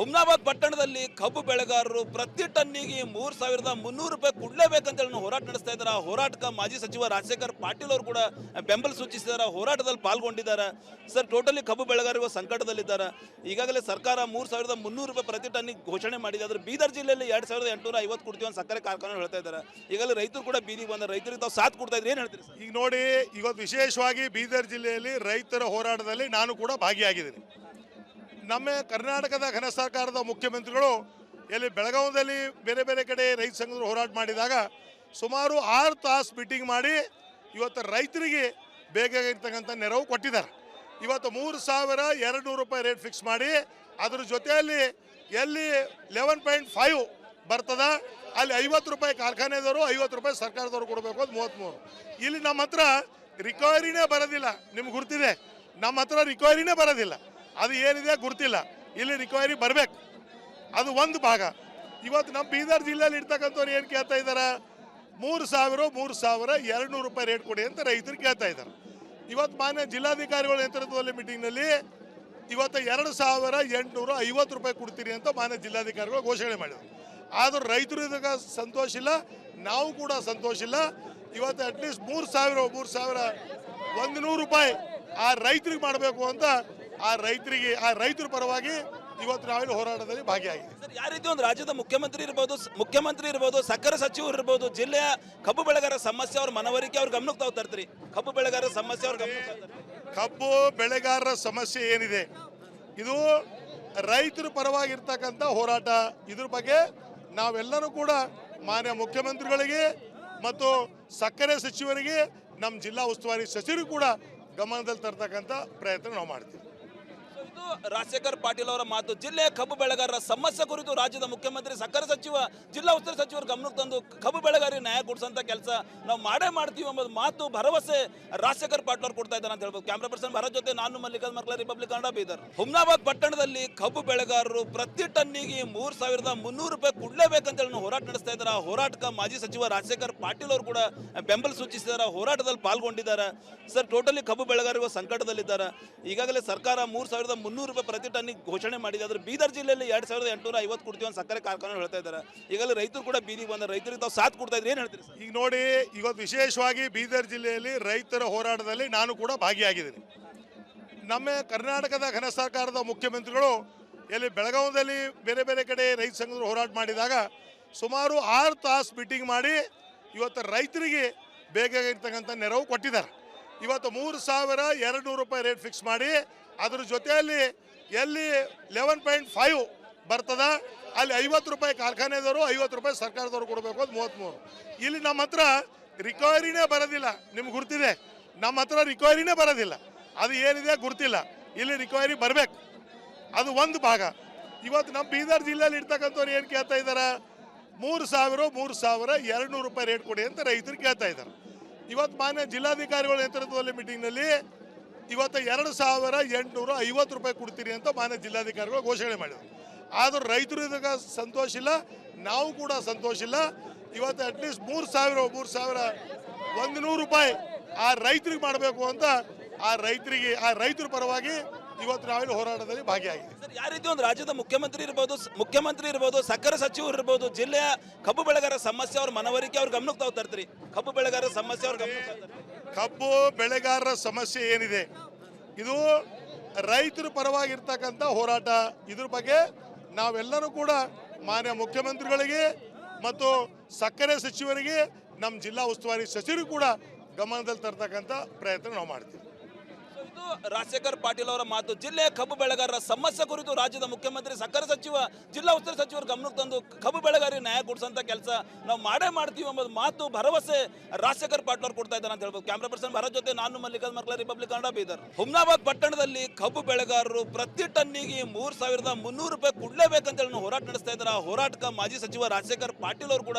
ಹುಮ್ನಾಬಾದ್ ಪಟ್ಟಣದಲ್ಲಿ ಕಬ್ಬು ಬೆಳೆಗಾರರು ಪ್ರತಿ ಟನ್ನಿಗೆ ಮೂರು ಸಾವಿರದ ಮುನ್ನೂರು ರೂಪಾಯಿ ಕೊಡ್ಲೇಬೇಕಂತ ಹೇಳಿ ಹೋರಾಟ ನಡೆಸ್ತಾ ಇದ್ದಾರೆ. ಆ ಹೋರಾಟಕ್ಕೆ ಮಾಜಿ ಸಚಿವ ರಾಜಶೇಖರ್ ಪಾಟೀಲ್ ಅವರು ಕೂಡ ಬೆಂಬಲ ಸೂಚಿಸಿದ್ದಾರೆ. ಹೋರಾಟದಲ್ಲಿ ಪಾಲ್ಗೊಂಡಿದ್ದಾರೆ. ಸರ್, ಟೋಟಲಿ ಕಬ್ಬು ಬೆಳೆಗಾರರು ಸಂಕಟದಲ್ಲಿದ್ದಾರೆ. ಈಗಾಗಲೇ ಸರ್ಕಾರ ಮೂರ್ ಸಾವಿರದ ಮುನ್ನೂರು ರೂಪಾಯಿ ಪ್ರತಿ ಟನ್ನಿಗೆ ಘೋಷಣೆ ಮಾಡಿದೆ. ಆದರೆ ಬೀದರ್ ಜಿಲ್ಲೆಯಲ್ಲಿ ಎರಡು ಸಾವಿರದ ಎಂಟುನೂರ ಐವತ್ತು ಕೊಡ್ತೀವಿ ಅಂತ ಸಕ್ಕರೆ ಕಾರ್ಖಾನೆ ಹೇಳ್ತಾ ಇದ್ದಾರೆ. ಈಗಾಗಲೇ ರೈತರು ಕೂಡ ಬೀದಿಗೆ ಬಂದ ರೈತರಿಗೆ ತಾವು ಸಾಥ್ ಕೊಡ್ತಾ ಇದ್ರೆ ಏನು ಹೇಳ್ತೀರಿ ಸರ್? ಈಗ ನೋಡಿ ಇವತ್ತು ವಿಶೇಷವಾಗಿ ಬೀದರ್ ಜಿಲ್ಲೆಯಲ್ಲಿ ರೈತರ ಹೋರಾಟದಲ್ಲಿ ನಾನು ಕೂಡ ಭಾಗಿಯಾಗಿದ್ದೀನಿ. ನಮ್ಮ ಕರ್ನಾಟಕದ ಘನ ಸರ್ಕಾರದ ಮುಖ್ಯಮಂತ್ರಿಗಳು ಇಲ್ಲಿ ಬೆಳಗಾವದಲ್ಲಿ ಬೇರೆ ಬೇರೆ ಕಡೆ ರೈತ ಸಂಘದವರು ಹೋರಾಟ ಮಾಡಿದಾಗ ಸುಮಾರು ಆರು ತಾಸು ಮೀಟಿಂಗ್ ಮಾಡಿ ಇವತ್ತು ರೈತರಿಗೆ ಬೇಕಾಗಿರ್ತಕ್ಕಂಥ ನೆರವು ಕೊಟ್ಟಿದ್ದಾರೆ. ಇವತ್ತು ಮೂರು ಸಾವಿರ ಎರಡು ನೂರು ರೂಪಾಯಿ ರೇಟ್ ಫಿಕ್ಸ್ ಮಾಡಿ ಅದ್ರ ಜೊತೆಯಲ್ಲಿ ಎಲ್ಲಿ ಲೆವೆನ್ ಪಾಯಿಂಟ್ ಫೈವ್ ಬರ್ತದ, ಅಲ್ಲಿ ಐವತ್ತು ರೂಪಾಯಿ ಕಾರ್ಖಾನೆದವರು ಐವತ್ತು ರೂಪಾಯಿ ಸರ್ಕಾರದವರು ಕೊಡಬೇಕು ಅದು ಮೂವತ್ತ್ಮೂರು ಇಲ್ಲಿ ನಮ್ಮ ಹತ್ರ ರಿಕವರಿನೇ ಬರೋದಿಲ್ಲ. ನಿಮ್ಗೆ ಗುರ್ತಿದೆ. ನಮ್ಮ ಹತ್ರ ರಿಕವರಿನೇ ಬರೋದಿಲ್ಲ. ಅದು ಏನಿದೆ ಗುರ್ತಿಲ್ಲ. ಇಲ್ಲಿ ರಿಕ್ವೈರಿ ಬರಬೇಕು. ಅದು ಒಂದು ಭಾಗ. ಇವತ್ತು ನಮ್ಮ ಬೀದರ್ ಜಿಲ್ಲೆಯಲ್ಲಿ ಇರ್ತಕ್ಕಂಥವ್ರು ಏನು ಕೇಳ್ತಾ ಇದ್ದಾರೆ? ಮೂರು ಸಾವಿರ ಮೂರು ಸಾವಿರ ಎರಡು ನೂರು ರೂಪಾಯಿ ರೇಟ್ ಕೊಡಿ ಅಂತ ರೈತರು ಕೇಳ್ತಾ ಇದ್ದಾರೆ. ಇವತ್ತು ಮಾನ್ಯ ಜಿಲ್ಲಾಧಿಕಾರಿಗಳ ನೇತೃತ್ವದಲ್ಲಿ ಮೀಟಿಂಗ್ನಲ್ಲಿ ಇವತ್ತು ಎರಡು ಸಾವಿರ ಎಂಟುನೂರ ಐವತ್ತು ರೂಪಾಯಿ ಕೊಡ್ತೀರಿ ಅಂತ ಮಾನ್ಯ ಜಿಲ್ಲಾಧಿಕಾರಿಗಳು ಘೋಷಣೆ ಮಾಡಿದರು. ಆದರೂ ರೈತರು ಇದಕ್ಕೆ ಸಂತೋಷ ಇಲ್ಲ, ನಾವು ಕೂಡ ಸಂತೋಷ ಇಲ್ಲ. ಇವತ್ತು ಅಟ್ಲೀಸ್ಟ್ ಮೂರು ಸಾವಿರ ಮೂರು ಸಾವಿರ ಒಂದು ನೂರು ರೂಪಾಯಿ ಆ ರೈತರಿಗೆ ಮಾಡಬೇಕು ಅಂತ ಆ ರೈತರಿಗೆ ಆ ರೈತರ ಪರವಾಗಿ ಇವತ್ತು ನಾವಿಲ್ಲಿ ಹೋರಾಟದಲ್ಲಿ ಭಾಗಿಯಾಗಿದೆ ಸರ್ ಯಾವ ರೀತಿ ಒಂದು ರಾಜ್ಯದ ಮುಖ್ಯಮಂತ್ರಿ ಇರ್ಬೋದು ಮುಖ್ಯಮಂತ್ರಿ ಇರ್ಬೋದು ಸಕ್ಕರೆ ಸಚಿವರು ಇರ್ಬೋದು ಜಿಲ್ಲೆಯ ಕಬ್ಬು ಬೆಳೆಗಾರರ ಸಮಸ್ಯೆ ಅವ್ರ ಮನವರಿಕೆ ಅವ್ರ ಗಮನಕ್ಕೆ ತಾವು ತರ್ತೀರಿ? ಕಬ್ಬು ಬೆಳೆಗಾರರ ಸಮಸ್ಯೆ ಅವ್ರ ಗಮನ ಕಬ್ಬು ಬೆಳೆಗಾರರ ಸಮಸ್ಯೆ ಏನಿದೆ? ಇದು ರೈತರ ಪರವಾಗಿರ್ತಕ್ಕಂಥ ಹೋರಾಟ. ಇದ್ರ ಬಗ್ಗೆ ನಾವೆಲ್ಲರೂ ಕೂಡ ಮಾನ್ಯ ಮುಖ್ಯಮಂತ್ರಿಗಳಿಗೆ ಮತ್ತು ಸಕ್ಕರೆ ಸಚಿವರಿಗೆ ನಮ್ಮ ಜಿಲ್ಲಾ ಉಸ್ತುವಾರಿ ಸಚಿವರು ಕೂಡ ಗಮನದಲ್ಲಿ ತರ್ತಕ್ಕಂಥ ಪ್ರಯತ್ನ ನಾವು ಮಾಡ್ತೀವಿ. ಸೊ ಇದು ರಾಜಶೇಖರ್ ಪಾಟೀಲ್ ಅವರ ಮಾತು. ಜಿಲ್ಲೆಯ ಕಬ್ಬು ಬೆಳೆಗಾರರ ಸಮಸ್ಯೆ ಕುರಿತು ರಾಜ್ಯದ ಮುಖ್ಯಮಂತ್ರಿ, ಸಕ್ಕರೆ ಸಚಿವ, ಜಿಲ್ಲಾ ಉಸ್ತುವಾರಿ ಸಚಿವರು ಗಮನಕ್ಕೆ ತಂದು ಕಬ್ಬು ಬೆಳೆಗಾರರಿಗೆ ನ್ಯಾಯ ಕೊಡಿಸಂತ ಕೆಲಸ ನಾವು ಮಾಡೇ ಮಾಡ್ತೀವಿ ಎಂಬುದು ಮಾತು ಭರವಸೆ ರಾಜಶೇಖರ್ ಪಾಟೀಲ್ ಅವರು ಕೊಡ್ತಾ ಇದ್ದಾರೆ ಅಂತ ಹೇಳ್ಬೋದು. ಕ್ಯಾಮ್ರಾ ಪರ್ಸನ್ ಭರತ್ ಜೊತೆ ನಾನು ಮಲ್ಲಿಕಾರ್ ಮಕ್ಕಳ ರಿಪಬ್ಲಿಕ್ ಕನ್ನಡ ಬೀದರ್. ಹುಮ್ನಾಬಾದ್ ಪಟ್ಟಣದಲ್ಲಿ ಕಬ್ಬು ಬೆಳೆಗಾರರು ಪ್ರತಿ ಟನ್ನಿಗೆ ಮೂರು ಸಾವಿರದ ಮುನ್ನೂರು ರೂಪಾಯಿ ಕೊಡಲೇಬೇಕಂತ ಹೇಳಿ ಹೋರಾಟ ನಡೆಸ್ತಾ ಇದ್ದಾರೆ. ಆ ಹೋರಾಟಕ್ಕೆ ಮಾಜಿ ಸಚಿವ ರಾಜಶೇಖರ್ ಪಾಟೀಲ್ ಅವರು ಕೂಡ ಬೆಂಬಲ ಸೂಚಿಸಿದ್ದಾರೆ. ಹೋರಾಟದಲ್ಲಿ ಪಾಲ್ಗೊಂಡಿದ್ದಾರೆ. ಸರ್ ಟೋಟಲಿ ಕಬ್ಬು ಬೆಳೆಗಾರರು ಸಂಕಟದಲ್ಲಿದ್ದಾರೆ. ಈಗಾಗಲೇ ಸರ್ಕಾರ ಮೂರು ಸಾವಿರದ ಮುನ್ನೂರು ರೂಪಾಯಿ ಪ್ರತಿ ಟನ್ನಿಗೆ ಘೋಷಣೆ ಮಾಡಿದೆ. ಆದ್ರೆ ಬೀದರ್ ಜಿಲ್ಲೆಯಲ್ಲಿ ಎರಡ್ ಸಾವಿರದ ಎಂಟುನೂರ ಐವತ್ತು ಕೊಡ್ತೀವಿ ಅಂತ ಸಕ್ಕರೆ ಕಾರ್ಖಾನೆ ಹೇಳ್ತಾ ಇದ್ದಾರೆ. ಈಗಲೇ ರೈತರು ಕೂಡ ಬೀದಿಗೆ ಬಂದ ರೈತರಿಗೆ ತಾವು ಸಾಥ್ ಕೊಡ್ತಾ ಇದ್ರೆ ಏನು ಹೇಳ್ತೀರಿ ಸರ್? ಈಗ ನೋಡಿ ಇವತ್ತು ವಿಶೇಷವಾಗಿ ಬೀದರ್ ಜಿಲ್ಲೆಯಲ್ಲಿ ರೈತರ ಹೋರಾಟದಲ್ಲಿ ನಾನು ಕೂಡ ಭಾಗಿಯಾಗಿದ್ದೀನಿ. ನಮ್ಮ ಕರ್ನಾಟಕದ ಘನ ಸರ್ಕಾರದ ಮುಖ್ಯಮಂತ್ರಿಗಳು ಎಲ್ಲಿ ಬೆಳಗಾವದಲ್ಲಿ ಬೇರೆ ಬೇರೆ ಕಡೆ ರೈತ ಸಂಘದವರು ಹೋರಾಟ ಮಾಡಿದಾಗ ಸುಮಾರು ಆರು ತಾಸು ಮೀಟಿಂಗ್ ಮಾಡಿ ಇವತ್ತು ರೈತರಿಗೆ ಬೇಕಾಗಿರ್ತಕ್ಕಂಥ ನೆರವು ಕೊಟ್ಟಿದ್ದಾರೆ. ಇವತ್ತು ಮೂರು ಸಾವಿರ ಎರಡು ನೂರು ರೂಪಾಯಿ ರೇಟ್ ಫಿಕ್ಸ್ ಮಾಡಿ ಅದ್ರ ಜೊತೆಯಲ್ಲಿ ಎಲ್ಲಿ ಲೆವೆನ್ ಪಾಯಿಂಟ್ ಫೈವ್ ಬರ್ತದ, ಅಲ್ಲಿ ಐವತ್ತು ರೂಪಾಯಿ ಕಾರ್ಖಾನೆದವರು ಐವತ್ತು ರೂಪಾಯಿ ಸರ್ಕಾರದವರು ಕೊಡಬೇಕು ಅದು ಮೂವತ್ತ್ಮೂರು ಇಲ್ಲಿ ನಮ್ಮ ಹತ್ರ ರಿಕವರಿನೇ ಬರೋದಿಲ್ಲ. ನಿಮ್ಗೆ ಗುರ್ತಿದೆ? ನಮ್ಮ ಹತ್ರ ರಿಕವರಿನೇ ಬರೋದಿಲ್ಲ. ಅದು ಏನಿದೆ ಗುರ್ತಿಲ್ಲ. ಇಲ್ಲಿ ರಿಕವರಿ ಬರಬೇಕು. ಅದು ಒಂದು ಭಾಗ. ಇವತ್ತು ನಮ್ಮ ಬೀದರ್ ಜಿಲ್ಲೆಯಲ್ಲಿ ಇರ್ತಕ್ಕಂಥವ್ರು ಏನು ಕೇಳ್ತಾ ಇದ್ದಾರೆ ಮೂರು ಸಾವಿರ ಮೂರು ಸಾವಿರ ಎರಡು ನೂರು ರೂಪಾಯಿ ರೇಟ್ ಕೊಡಿ ಅಂತ ರೈತರು ಕೇಳ್ತಾ ಇದ್ದಾರೆ ಇವತ್ತು ಮಾನ್ಯ ಜಿಲ್ಲಾಧಿಕಾರಿಗಳ ನೇತೃತ್ವದಲ್ಲಿ ಮೀಟಿಂಗ್ನಲ್ಲಿ ಇವತ್ತು ಎರಡು ಸಾವಿರ ಎಂಟುನೂರ ಐವತ್ತು ರೂಪಾಯಿ ಕೊಡ್ತೀರಿ ಅಂತ ಮಾನ್ಯ ಜಿಲ್ಲಾಧಿಕಾರಿಗಳು ಘೋಷಣೆ ಮಾಡಿದರು. ಆದರೂ ರೈತರು ಇದಕ್ಕೆ ಸಂತೋಷ ಇಲ್ಲ, ನಾವು ಕೂಡ ಸಂತೋಷ ಇಲ್ಲ. ಇವತ್ತು ಅಟ್ಲೀಸ್ಟ್ ಮೂರು ಸಾವಿರ ಮೂರು ಸಾವಿರ ಒಂದು ನೂರು ರೂಪಾಯಿ ಆ ರೈತರಿಗೆ ಮಾಡಬೇಕು ಅಂತ ಆ ರೈತರಿಗೆ, ಆ ರೈತರ ಪರವಾಗಿ ಇವತ್ತು ನಾವಿಲ್ಲಿ ಹೋರಾಟದಲ್ಲಿ ಭಾಗಿಯಾಗಿದೆ ಸರ್ ಯಾವ ರೀತಿ ಒಂದು ರಾಜ್ಯದ ಮುಖ್ಯಮಂತ್ರಿ ಇರ್ಬೋದು ಮುಖ್ಯಮಂತ್ರಿ ಇರ್ಬೋದು ಸಕ್ಕರೆ ಸಚಿವರು ಇರ್ಬೋದು ಜಿಲ್ಲೆಯ ಕಬ್ಬು ಬೆಳೆಗಾರರ ಸಮಸ್ಯೆ ಅವ್ರ ಮನವರಿಕೆ ಅವ್ರ ಗಮನಕ್ಕೆ ತಾವು ತರ್ತೀರಿ? ಕಬ್ಬು ಬೆಳೆಗಾರರ ಸಮಸ್ಯೆ ಅವ್ರ ಗಮನ ಕಬ್ಬು ಬೆಳೆಗಾರರ ಸಮಸ್ಯೆ ಏನಿದೆ? ಇದು ರೈತರ ಪರವಾಗಿರ್ತಕ್ಕಂಥ ಹೋರಾಟ. ಇದ್ರ ಬಗ್ಗೆ ನಾವೆಲ್ಲರೂ ಕೂಡ ಮಾನ್ಯ ಮುಖ್ಯಮಂತ್ರಿಗಳಿಗೆ ಮತ್ತು ಸಕ್ಕರೆ ಸಚಿವರಿಗೆ ನಮ್ಮ ಜಿಲ್ಲಾ ಉಸ್ತುವಾರಿ ಸಚಿವರು ಕೂಡ ಗಮನದಲ್ಲಿ ತರ್ತಕ್ಕಂಥ ಪ್ರಯತ್ನ ನಾವು ಮಾಡ್ತೀವಿ. ಇದು ರಾಜಶೇಖರ್ ಪಾಟೀಲ್ ಅವರ ಮಾತು. ಜಿಲ್ಲೆಯ ಕಬ್ಬು ಬೆಳೆಗಾರರ ಸಮಸ್ಯೆ ಕುರಿತು ರಾಜ್ಯದ ಮುಖ್ಯಮಂತ್ರಿ, ಸಕ್ಕರೆ ಸಚಿವ, ಜಿಲ್ಲಾ ಉಸ್ತುವಾರಿ ಸಚಿವರು ಗಮನಕ್ಕೆ ತಂದು ಕಬ್ಬು ಬೆಳೆಗಾರರಿಗೆ ನ್ಯಾಯ ಕೊಡಿಸಂತ ಕೆಲಸ ನಾವು ಮಾಡೇ ಮಾಡ್ತೀವಿ ಎಂಬುದು ಮಾತು ಭರವಸೆ ರಾಜಶೇಖರ್ ಪಾಟೀಲ್ ಅವರು ಕೊಡ್ತಾ ಇದ್ದಾರೆ ಅಂತ ಹೇಳ್ಬೋದು. ಕ್ಯಾಮ್ರಾ ಪರ್ಸನ್ ಭರತ್ ಜೊತೆ ನಾನು ಮಲ್ಲಿಕಾರ್ ಮರ್ಕಲ ರಿಪಬ್ಲಿಕ್ ಕನ್ನಡ ಬೀದರ್. ಹುಮ್ನಾಬಾದ್ ಪಟ್ಟಣದಲ್ಲಿ ಕಬ್ಬು ಬೆಳೆಗಾರರು ಪ್ರತಿ ಟನ್ನಿಗೆ ಮೂರು ಸಾವಿರದ ಮುನ್ನೂರು ರೂಪಾಯಿ ಕೊಡಲೇಬೇಕಂತ ಹೇಳಿ ಹೋರಾಟ ನಡೆಸ್ತಾ ಇದ್ದಾರೆ. ಆ ಹೋರಾಟಕ್ಕೆ ಮಾಜಿ ಸಚಿವ ರಾಜಶೇಖರ್ ಪಾಟೀಲ್ ಅವರು ಕೂಡ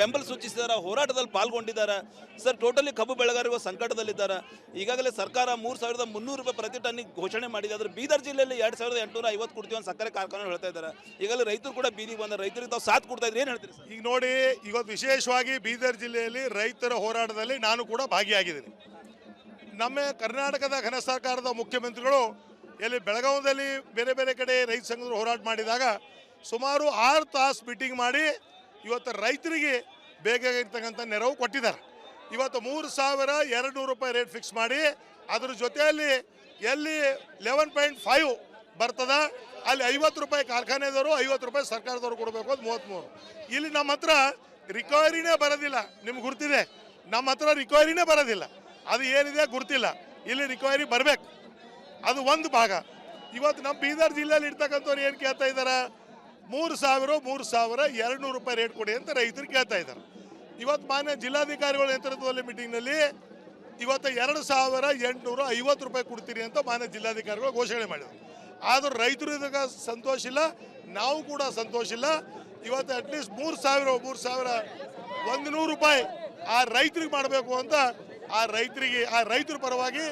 ಬೆಂಬಲ ಸೂಚಿಸಿದ್ದಾರೆ. ಹೋರಾಟದಲ್ಲಿ ಪಾಲ್ಗೊಂಡಿದ್ದಾರೆ. ಸರ್ ಟೋಟಲಿ ಕಬ್ಬು ಬೆಳೆಗಾರರು ಸಂಕಟದಲ್ಲಿದ್ದಾರೆ. ಈಗಾಗಲೇ ಸರ್ಕಾರ ಮೂರು ಸಾವಿರದ ಮುನ್ನೂರು ರೂಪಾಯಿ ಪ್ರತಿ ಟನ್ನಿಗೆ ಘೋಷಣೆ ಮಾಡಿದೆ. ಆದರೆ ಬೀದರ್ ಜಿಲ್ಲೆಯಲ್ಲಿ ಎರಡು ಸಾವಿರದ ಎಂಟುನೂರ ಐವತ್ತು ಕೊಡ್ತೀವಿ ಅಂತ ಸಕ್ಕರೆ ಕಾರ್ಖಾನೆ ಹೇಳ್ತಾ ಇದ್ದಾರೆ. ಈಗಲೇ ರೈತರು ಕೂಡ ಬೀದಿಗೆ ಬಂದ ರೈತರಿಗೆ ತಾವು ಸಾಥ್ ಕೊಡ್ತಾ ಇದ್ರೆ ಏನು ಹೇಳ್ತೀರಿ ಸರ್? ಈಗ ನೋಡಿ ಇವತ್ತು ವಿಶೇಷವಾಗಿ ಬೀದರ್ ಜಿಲ್ಲೆಯಲ್ಲಿ ರೈತರ ಹೋರಾಟದಲ್ಲಿ ನಾನು ಕೂಡ ಭಾಗಿಯಾಗಿದ್ದೀನಿ. ನಮ್ಮ ಕರ್ನಾಟಕದ ಘನ ಸರ್ಕಾರದ ಮುಖ್ಯಮಂತ್ರಿಗಳು ಎಲ್ಲಿ ಬೆಳಗಾವದಲ್ಲಿ ಬೇರೆ ಬೇರೆ ಕಡೆ ರೈತ ಸಂಘದವರು ಹೋರಾಟ ಮಾಡಿದಾಗ ಸುಮಾರು ಆರು ತಾಸು ಮೀಟಿಂಗ್ ಮಾಡಿ ಇವತ್ತು ರೈತರಿಗೆ ಬೇಕಾಗಿರ್ತಕ್ಕಂಥ ನೆರವು ಕೊಟ್ಟಿದ್ದಾರೆ. ಇವತ್ತು ಮೂರು ಸಾವಿರ ಎರಡು ನೂರು ರೂಪಾಯಿ ರೇಟ್ ಫಿಕ್ಸ್ ಮಾಡಿ ಅದ್ರ ಜೊತೆಯಲ್ಲಿ ಎಲ್ಲಿ ಲೆವೆನ್ ಪಾಯಿಂಟ್ ಫೈವ್ ಬರ್ತದ, ಅಲ್ಲಿ ಐವತ್ತು ರೂಪಾಯಿ ಕಾರ್ಖಾನೆದವರು ಐವತ್ತು ರೂಪಾಯಿ ಸರ್ಕಾರದವರು ಕೊಡಬೇಕು ಅದು ಮೂವತ್ತ್ಮೂರು ಇಲ್ಲಿ ನಮ್ಮ ಹತ್ರ ರಿಕವರಿನೇ ಬರೋದಿಲ್ಲ. ನಿಮ್ಗೆ ಗುರ್ತಿದೆ. ನಮ್ಮ ಹತ್ರ ರಿಕವರಿನೇ ಬರೋದಿಲ್ಲ. ಅದು ಏನಿದೆ ಗುರ್ತಿಲ್ಲ. ಇಲ್ಲಿ ರಿಕವರಿ ಬರಬೇಕು. ಅದು ಒಂದು ಭಾಗ. ಇವತ್ತು ನಮ್ಮ ಬೀದರ್ ಜಿಲ್ಲೆಯಲ್ಲಿ ಇರ್ತಕ್ಕಂಥವ್ರು ಏನು ಕೇಳ್ತಾ ಇದ್ದಾರೆ ಮೂರು ಸಾವಿರ ಮೂರು ಸಾವಿರ ಎರಡು ನೂರು ರೂಪಾಯಿ ರೇಟ್ ಕೊಡಿ ಅಂತ ರೈತರು ಕೇಳ್ತಾ ಇದ್ದಾರೆ ಇವತ್ತು ಮಾನ್ಯ ಜಿಲ್ಲಾಧಿಕಾರಿಗಳ ನೇತೃತ್ವದಲ್ಲಿ ಮೀಟಿಂಗ್ನಲ್ಲಿ ಇವತ್ತು ಎರಡು ಸಾವಿರ ಎಂಟುನೂರ ಐವತ್ತು ರೂಪಾಯಿ ಕೊಡ್ತೀರಿ ಅಂತ ಮಾನ್ಯ ಜಿಲ್ಲಾಧಿಕಾರಿಗಳು ಘೋಷಣೆ ಮಾಡಿದರು. ಆದರೂ ರೈತರು ಇದಕ್ಕೆ ಸಂತೋಷ ಇಲ್ಲ, ನಾವು ಕೂಡ ಸಂತೋಷ ಇಲ್ಲ. ಇವತ್ತು ಅಟ್ಲೀಸ್ಟ್ ಮೂರು ಸಾವಿರ ಮೂರು ಸಾವಿರ ಒಂದು ನೂರು ರೂಪಾಯಿ ಆ ರೈತರಿಗೆ ಮಾಡಬೇಕು ಅಂತ ಆ ರೈತರಿಗೆ, ಆ ರೈತರ ಪರವಾಗಿ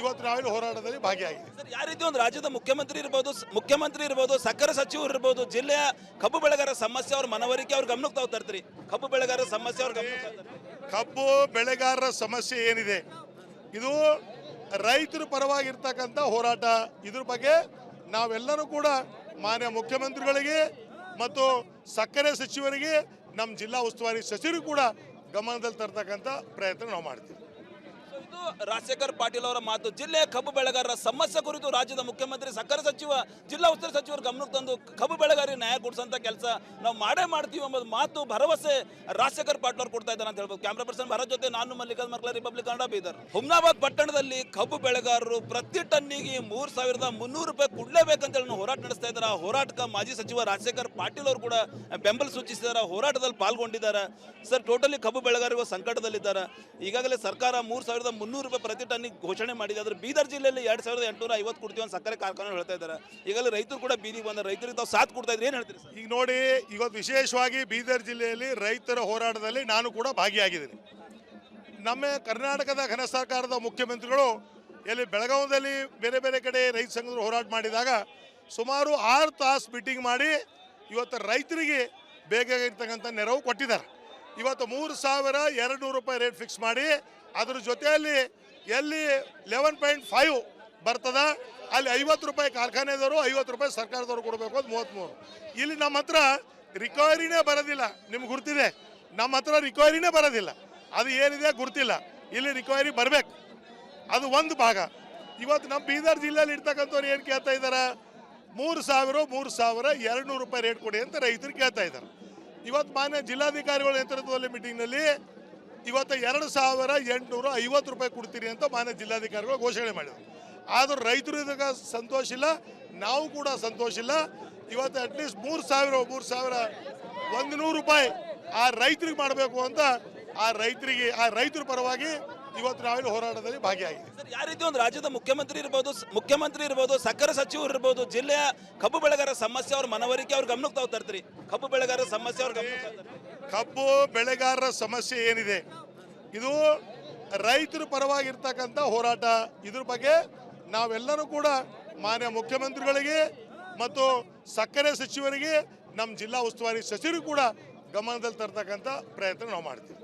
ಇವತ್ತು ನಾವಿಲ್ಲಿ ಹೋರಾಟದಲ್ಲಿ ಭಾಗಿಯಾಗಿದೆ ಸರ್, ಯಾವ ರೀತಿ ಒಂದು ರಾಜ್ಯದ ಮುಖ್ಯಮಂತ್ರಿ ಇರ್ಬೋದು ಮುಖ್ಯಮಂತ್ರಿ ಇರ್ಬೋದು, ಸಕ್ಕರೆ ಸಚಿವರು ಇರ್ಬೋದು, ಜಿಲ್ಲೆಯ ಕಬ್ಬು ಬೆಳೆಗಾರ ಸಮಸ್ಯೆ ಅವ್ರ ಮನವರಿಕೆ ಅವ್ರ ಗಮನಕ್ಕೆ ತಾವು ತರ್ತೀರಿ. ಕಬ್ಬು ಬೆಳೆಗಾರ ಸಮಸ್ಯೆ ಅವ್ರ ತರ್ತೀರಿ. ಕಬ್ಬು ಬೆಳೆಗಾರರ ಸಮಸ್ಯೆ ಏನಿದೆ? ಇದು ರೈತರ ಪರವಾಗಿರ್ತಕ್ಕಂಥ ಹೋರಾಟ. ಇದ್ರ ಬಗ್ಗೆ ನಾವೆಲ್ಲರೂ ಕೂಡ ಮಾನ್ಯ ಮುಖ್ಯಮಂತ್ರಿಗಳಿಗೆ ಮತ್ತು ಸಕ್ಕರೆ ಸಚಿವರಿಗೆ, ನಮ್ಮ ಜಿಲ್ಲಾ ಉಸ್ತುವಾರಿ ಸಚಿವರು ಕೂಡ ಗಮನದಲ್ಲಿ ತರ್ತಕ್ಕಂಥ ಪ್ರಯತ್ನ ನಾವು ಮಾಡ್ತೀವಿ. ಇದು ರಾಜಶೇಖರ್ ಪಾಟೀಲ್ ಅವರ ಮಾತು. ಜಿಲ್ಲೆಯ ಕಬ್ಬು ಬೆಳೆಗಾರರ ಸಮಸ್ಯೆ ಕುರಿತು ರಾಜ್ಯದ ಮುಖ್ಯಮಂತ್ರಿ, ಸಕ್ಕರೆ ಸಚಿವ, ಜಿಲ್ಲಾ ಉಸ್ತುವಾರಿ ಸಚಿವರು ಗಮನಕ್ಕೆ ತಂದು ಕಬ್ಬು ಬೆಳೆಗಾರರಿಗೆ ನ್ಯಾಯ ಕೊಡಿಸಂತ ಕೆಲಸ ನಾವು ಮಾಡೇ ಮಾಡ್ತೀವಿ ಎಂಬುದು ಮಾತು ಭರವಸೆ ರಾಜಶೇಖರ್ ಪಾಟೀಲ್ ಅವರು ಕೊಡ್ತಾ ಇದ್ದಾರೆ ಅಂತ ಹೇಳ್ಬೋದು. ಕ್ಯಾಮ್ರಾ ಪರ್ಸನ್ ಭರತ್ ಜೊತೆ ನಾನು ಮಲ್ಲಿಕಾರ್ ಮಕ್ಕಳ ರಿಪಬ್ಲಿಕ್ ಕನ್ನಡ ಬೀದರ್. ಹುಮ್ನಾಬಾದ್ ಪಟ್ಟಣದಲ್ಲಿ ಕಬ್ಬು ಬೆಳೆಗಾರರು ಪ್ರತಿ ಟನ್ನಿಗೆ ಮೂರು ಸಾವಿರದ ಮುನ್ನೂರು ರೂಪಾಯಿ ಕೊಡ್ಲೇಬೇಕಂತ ಹೇಳಿ ಹೋರಾಟ ನಡೆಸ್ತಾ ಇದ್ದಾರೆ. ಆ ಹೋರಾಟಕ್ಕೆ ಮಾಜಿ ಸಚಿವ ರಾಜಶೇಖರ್ ಪಾಟೀಲ್ ಅವರು ಕೂಡ ಬೆಂಬಲ ಸೂಚಿಸಿದ್ದಾರೆ. ಹೋರಾಟದಲ್ಲಿ ಪಾಲ್ಗೊಂಡಿದ್ದಾರೆ. ಸರ್ ಟೋಟಲಿ ಕಬ್ಬು ಬೆಳೆಗಾರರು ಸಂಕಟದಲ್ಲಿದ್ದಾರೆ. ಈಗಾಗಲೇ ಸರ್ಕಾರ ಮೂರು ಸಾವಿರದ ಮುನ್ನೂರು ರೂಪಾಯಿ ಪ್ರತಿ ಟನ್ನಿಗೆ ಘೋಷಣೆ ಮಾಡಿದೆ. ಆದರೆ ಬೀದರ್ ಜಿಲ್ಲೆಯಲ್ಲಿ ಎರಡು ಸಾವಿರದ ಎಂಟುನೂರ ಐವತ್ತು ಕೊಡ್ತೀವಿ ಅಂತ ಸಕ್ಕರೆ ಕಾರ್ಖಾನೆ ಹೇಳ್ತಾ ಇದ್ದಾರೆ. ಈಗಲೇ ರೈತರು ಕೂಡ ಬೀದಿಗೆ ಬಂದ ರೈತರಿಗೆ ತಾವು ಸಾಥ್ ಕೊಡ್ತಾ ಇದ್ರೆ ಏನು ಹೇಳ್ತೀರಿ ಸರ್? ಈಗ ನೋಡಿ ಇವತ್ತು ವಿಶೇಷವಾಗಿ ಬೀದರ್ ಜಿಲ್ಲೆಯಲ್ಲಿ ರೈತರ ಹೋರಾಟದಲ್ಲಿ ನಾನು ಕೂಡ ಭಾಗಿಯಾಗಿದ್ದೀನಿ. ನಮ್ಮ ಕರ್ನಾಟಕದ ಘನ ಸರ್ಕಾರದ ಮುಖ್ಯಮಂತ್ರಿಗಳು ಎಲ್ಲಿ ಬೆಳಗಾವದಲ್ಲಿ ಬೇರೆ ಬೇರೆ ಕಡೆ ರೈತ ಸಂಘದವರು ಹೋರಾಟ ಮಾಡಿದಾಗ ಸುಮಾರು ಆರು ತಾಸು ಮೀಟಿಂಗ್ ಮಾಡಿ ಇವತ್ತು ರೈತರಿಗೆ ಬೇಕಾಗಿರ್ತಕ್ಕಂಥ ನೆರವು ಕೊಟ್ಟಿದ್ದಾರೆ. ಇವತ್ತು ಮೂರು ಸಾವಿರ ಎರಡು ನೂರು ರೂಪಾಯಿ ರೇಟ್ ಫಿಕ್ಸ್ ಮಾಡಿ ಅದ್ರ ಜೊತೆಯಲ್ಲಿ ಎಲ್ಲಿ ಲೆವೆನ್ ಪಾಯಿಂಟ್ ಫೈವ್ ಬರ್ತದ, ಅಲ್ಲಿ ಐವತ್ತು ರೂಪಾಯಿ ಕಾರ್ಖಾನೆದವರು ಐವತ್ತು ರೂಪಾಯಿ ಸರ್ಕಾರದವರು ಕೊಡಬೇಕು ಅದು ಮೂವತ್ತ್ಮೂರು ಇಲ್ಲಿ ನಮ್ಮ ಹತ್ರ ರಿಕವರಿನೇ ಬರೋದಿಲ್ಲ. ನಿಮ್ಗೆ ಗುರ್ತಿದೆ. ನಮ್ಮ ಹತ್ರ ರಿಕವರಿನೇ ಬರೋದಿಲ್ಲ. ಅದು ಏನಿದೆ ಗುರ್ತಿಲ್ಲ. ಇಲ್ಲಿ ರಿಕವರಿ ಬರಬೇಕು. ಅದು ಒಂದು ಭಾಗ. ಇವತ್ತು ನಮ್ಮ ಬೀದರ್ ಜಿಲ್ಲೆಯಲ್ಲಿ ಇರ್ತಕ್ಕಂಥವ್ರು ಏನು ಕೇಳ್ತಾ ಇದ್ದಾರೆ ಮೂರು ಸಾವಿರ ಮೂರು ಸಾವಿರ ಎರಡು ನೂರು ರೂಪಾಯಿ ರೇಟ್ ಕೊಡಿ ಅಂತ ರೈತರು ಕೇಳ್ತಾ ಇದ್ದಾರೆ ಇವತ್ತು ಮಾನ್ಯ ಜಿಲ್ಲಾಧಿಕಾರಿಗಳ ನೇತೃತ್ವದಲ್ಲಿ ಮೀಟಿಂಗ್ನಲ್ಲಿ ಇವತ್ತು ಎರಡು ಸಾವಿರ ಎಂಟುನೂರ ಐವತ್ತು ರೂಪಾಯಿ ಕೊಡ್ತೀರಿ ಅಂತ ಮಾನ್ಯ ಜಿಲ್ಲಾಧಿಕಾರಿಗಳು ಘೋಷಣೆ ಮಾಡಿದರು. ಆದರೂ ರೈತರು ಇದಕ್ಕೆ ಸಂತೋಷ ಇಲ್ಲ, ನಾವು ಕೂಡ ಸಂತೋಷ ಇಲ್ಲ. ಇವತ್ತು ಅಟ್ಲೀಸ್ಟ್ ಮೂರು ಸಾವಿರ ಮೂರು ಸಾವಿರ ಒಂದು ನೂರು ರೂಪಾಯಿ ಆ ರೈತರಿಗೆ ಮಾಡಬೇಕು ಅಂತ ಆ ರೈತರಿಗೆ, ಆ ರೈತರ ಪರವಾಗಿ ಇವತ್ತು ನಾವಿಲ್ಲಿ ಹೋರಾಟದಲ್ಲಿ ಭಾಗಿಯಾಗಿದೆ ಯಾವ ರೀತಿ ಒಂದು ರಾಜ್ಯದ ಮುಖ್ಯಮಂತ್ರಿ ಇರ್ಬೋದು ಮುಖ್ಯಮಂತ್ರಿ ಇರ್ಬೋದು, ಸಕ್ಕರೆ ಸಚಿವರು ಇರ್ಬೋದು, ಜಿಲ್ಲೆಯ ಕಬ್ಬು ಬೆಳೆಗಾರ ಸಮಸ್ಯೆ ಅವ್ರ ಮನವರಿಕೆ ಅವ್ರ ಗಮನಕ್ಕೆ ತಾವು ತರ್ತೀರಿ. ಕಬ್ಬು ಬೆಳೆಗಾರ ಸಮಸ್ಯೆ ಅವ್ರ ತರ್ತೀರಿ. ಕಬ್ಬು ಬೆಳೆಗಾರರ ಸಮಸ್ಯೆ ಏನಿದೆ? ಇದು ರೈತರ ಪರವಾಗಿರ್ತಕ್ಕಂಥ ಹೋರಾಟ. ಇದ್ರ ಬಗ್ಗೆ ನಾವೆಲ್ಲರೂ ಕೂಡ ಮಾನ್ಯ ಮುಖ್ಯಮಂತ್ರಿಗಳಿಗೆ ಮತ್ತು ಸಕ್ಕರೆ ಸಚಿವರಿಗೆ, ನಮ್ಮ ಜಿಲ್ಲಾ ಉಸ್ತುವಾರಿ ಸಚಿವರು ಕೂಡ ಗಮನದಲ್ಲಿ ತರ್ತಕ್ಕಂಥ ಪ್ರಯತ್ನ ನಾವು ಮಾಡ್ತೀವಿ.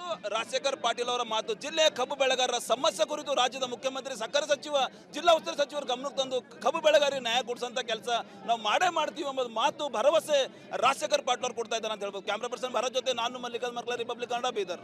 ಇದು ರಾಜಶೇಖರ್ ಪಾಟೀಲ್ ಅವರ ಮಾತು. ಜಿಲ್ಲೆಯ ಕಬ್ಬು ಬೆಳೆಗಾರರ ಸಮಸ್ಯೆ ಕುರಿತು ರಾಜ್ಯದ ಮುಖ್ಯಮಂತ್ರಿ, ಸಕ್ಕರೆ ಸಚಿವ, ಜಿಲ್ಲಾ ಉಸ್ತುವಾರಿ ಸಚಿವರು ಗಮನಕ್ಕೆ ತಂದು ಕಬ್ಬು ಬೆಳೆಗಾರರಿಗೆ ನ್ಯಾಯ ಕೊಡಿಸಂತ ಕೆಲಸ ನಾವು ಮಾಡೇ ಮಾಡ್ತೀವಿ ಎಂಬುದು ಮಾತು ಭರವಸೆ ರಾಜಶೇಖರ್ ಪಾಟೀಲ್ ಅವರು ಕೊಡ್ತಾ ಇದ್ದಾರೆ ಅಂತ ಹೇಳ್ಬೋದು. ಕ್ಯಾಮ್ರಾ ಪರ್ಸನ್ ಭರತ್ ಜೊತೆ ನಾನು ಮಲ್ಲಿಕಲ್ ಮಕ್ಕಳ ರಿಪಬ್ಲಿಕ್ ಕನ್ನಡ ಬೀದರ್.